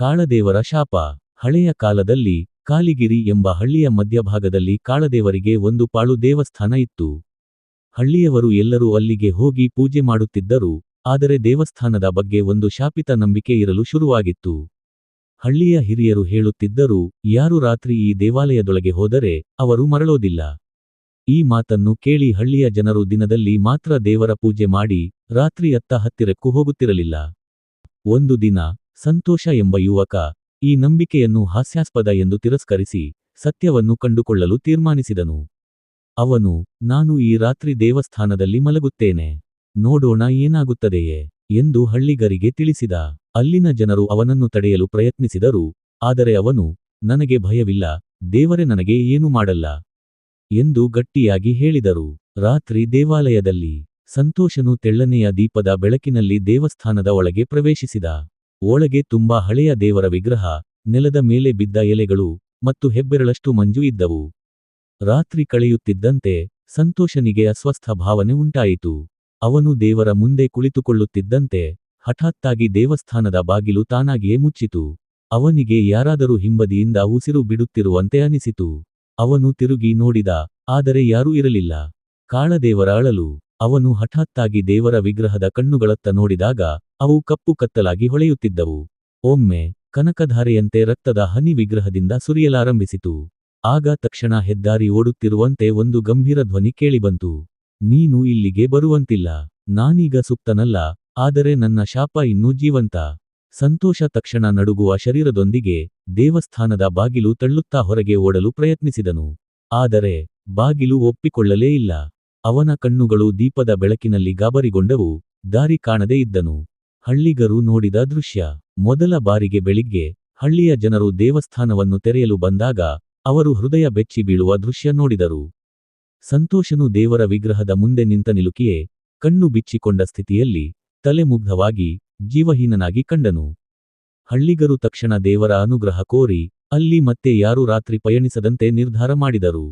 ಕಾಳದೇವರ ಶಾಪ. ಹಳೆಯ ಕಾಲದಲ್ಲಿ ಕಾಲಿಗಿರಿ ಎಂಬ ಹಳ್ಳಿಯ ಮಧ್ಯಭಾಗದಲ್ಲಿ ಕಾಳದೇವರಿಗೆ ಒಂದು ಪಾಳು ದೇವಸ್ಥಾನ ಇತ್ತು. ಹಳ್ಳಿಯವರು ಎಲ್ಲರೂ ಅಲ್ಲಿಗೆ ಹೋಗಿ ಪೂಜೆ ಮಾಡುತ್ತಿದ್ದರು, ಆದರೆ ದೇವಸ್ಥಾನದ ಬಗ್ಗೆ ಒಂದು ಶಾಪಿತ ನಂಬಿಕೆ ಇರಲು ಶುರುವಾಗಿತ್ತು. ಹಳ್ಳಿಯ ಹಿರಿಯರು ಹೇಳುತ್ತಿದ್ದರು, ಯಾರು ರಾತ್ರಿ ಈ ದೇವಾಲಯದೊಳಗೆ ಹೋದರೆ ಅವರು ಮರಳೋದಿಲ್ಲ. ಈ ಮಾತನ್ನು ಕೇಳಿ ಹಳ್ಳಿಯ ಜನರು ದಿನದಲ್ಲಿ ಮಾತ್ರ ದೇವರ ಪೂಜೆ ಮಾಡಿ ರಾತ್ರಿ ಅತ್ತ ಹತ್ತಿರಕ್ಕೂ ಹೋಗುತ್ತಿರಲಿಲ್ಲ. ಒಂದು ದಿನ ಸಂತೋಷ ಎಂಬ ಯುವಕ ಈ ನಂಬಿಕೆಯನ್ನು ಹಾಸ್ಯಾಸ್ಪದ ಎಂದು ತಿರಸ್ಕರಿಸಿ ಸತ್ಯವನ್ನು ಕಂಡುಕೊಳ್ಳಲು ತೀರ್ಮಾನಿಸಿದನು. ಅವನು, ನಾನು ಈ ರಾತ್ರಿ ದೇವಸ್ಥಾನದಲ್ಲಿ ಮಲಗುತ್ತೇನೆ. ನೋಡೋಣ ಏನಾಗುತ್ತದೆಯೇ? ಎಂದು ಹಳ್ಳಿಗರಿಗೆ ತಿಳಿಸಿದ. ಅಲ್ಲಿನ ಜನರು ಅವನನ್ನು ತಡೆಯಲು ಪ್ರಯತ್ನಿಸಿದರು. ಆದರೆ ಅವನು, ನನಗೆ ಭಯವಿಲ್ಲ. ದೇವರೇ ನನಗೆ ಏನು ಮಾಡಲ್ಲ ಎಂದು ಗಟ್ಟಿಯಾಗಿ ಹೇಳಿದರು. ರಾತ್ರಿ ದೇವಾಲಯದಲ್ಲಿ ಸಂತೋಷನು ತೆಳ್ಳನೆಯ ದೀಪದ ಬೆಳಕಿನಲ್ಲಿ ದೇವಸ್ಥಾನದ ಒಳಗೆ ಪ್ರವೇಶಿಸಿದ. ಒಳಗೆ ತುಂಬಾ ಹಳೆಯ ದೇವರ ವಿಗ್ರಹ, ನೆಲದ ಮೇಲೆ ಬಿದ್ದ ಎಲೆಗಳು ಮತ್ತು ಹೆಬ್ಬೆರಳಷ್ಟು ಮಂಜು ಇದ್ದವು. ರಾತ್ರಿ ಕಳೆಯುತ್ತಿದ್ದಂತೆ ಸಂತೋಷನಿಗೆ ಅಸ್ವಸ್ಥ ಭಾವನೆ ಉಂಟಾಯಿತು. ಅವನು ದೇವರ ಮುಂದೆ ಕುಳಿತುಕೊಳ್ಳುತ್ತಿದ್ದಂತೆ ಹಠಾತ್ತಾಗಿ ದೇವಸ್ಥಾನದ ಬಾಗಿಲು ತಾನಾಗಿಯೇ ಮುಚ್ಚಿತು. ಅವನಿಗೆ ಯಾರಾದರೂ ಹಿಂಬದಿಯಿಂದ ಉಸಿರು ಬಿಡುತ್ತಿರುವಂತೆ ಅನಿಸಿತು. ಅವನು ತಿರುಗಿ ನೋಡಿದ, ಆದರೆ ಯಾರೂ ಇರಲಿಲ್ಲ. ಕಾಳದೇವರ ಅಳಲು ಅವನು ಹಠಾತ್ತಾಗಿ ದೇವರ ವಿಗ್ರಹದ ಕಣ್ಣುಗಳತ್ತ ನೋಡಿದಾಗ ಅವು ಕಪ್ಪು ಕತ್ತಲಾಗಿ ಹೊಳೆಯುತ್ತಿದ್ದವು. ಒಮ್ಮೆ ಕನಕಧಾರೆಯಂತೆ ರಕ್ತದ ಹನಿ ವಿಗ್ರಹದಿಂದ ಸುರಿಯಲಾರಂಭಿಸಿತು. ಆಗ ತಕ್ಷಣ ಹೆದ್ದಾರಿ ಓಡುತ್ತಿರುವಂತೆ ಒಂದು ಗಂಭೀರ ಧ್ವನಿ ಕೇಳಿಬಂತು. ನೀನು ಇಲ್ಲಿಗೆ ಬರುವಂತಿಲ್ಲ. ನಾನೀಗ ಸುಪ್ತನಲ್ಲ, ಆದರೆ ನನ್ನ ಶಾಪ ಇನ್ನೂ ಜೀವಂತ. ಸಂತೋಷ ತಕ್ಷಣ ನಡುಗುವ ಶರೀರದೊಂದಿಗೆ ದೇವಸ್ಥಾನದ ಬಾಗಿಲು ತಳ್ಳುತ್ತಾ ಹೊರಗೆ ಓಡಲು ಪ್ರಯತ್ನಿಸಿದನು. ಆದರೆ ಬಾಗಿಲು ಒಪ್ಪಿಕೊಳ್ಳಲೇ ಇಲ್ಲ. ಅವನ ಕಣ್ಣುಗಳು ದೀಪದ ಬೆಳಕಿನಲ್ಲಿ ಗಾಬರಿಗೊಂಡವು, ದಾರಿ ಕಾಣದೇ ಇದ್ದನು. ಹಳ್ಳಿಗರು ನೋಡಿದ ದೃಶ್ಯ, ಮೊದಲ ಬಾರಿಗೆ ಬೆಳಿಗ್ಗೆ, ಹಳ್ಳಿಯ ಜನರು ದೇವಸ್ಥಾನವನ್ನು ತೆರೆಯಲು ಬಂದಾಗ, ಅವರು ಹೃದಯ ಬೆಚ್ಚಿ ಬೀಳುವ ದೃಶ್ಯ ನೋಡಿದರು. ಸಂತೋಷನು ದೇವರ ವಿಗ್ರಹದ ಮುಂದೆ ನಿಂತ ನಿಲುಕಿಯೇ, ಕಣ್ಣು ಬಿಚ್ಚಿಕೊಂಡ ಸ್ಥಿತಿಯಲ್ಲಿ, ತಲೆಮುಗ್ಧವಾಗಿ, ಜೀವಹೀನನಾಗಿ ಕಂಡನು. ಹಳ್ಳಿಗರು ತಕ್ಷಣ ದೇವರ ಅನುಗ್ರಹ ಕೋರಿ, ಅಲ್ಲಿ ಮತ್ತೆ ಯಾರೂ ರಾತ್ರಿ ಪಯಣಿಸದಂತೆ ನಿರ್ಧಾರ ಮಾಡಿದರು.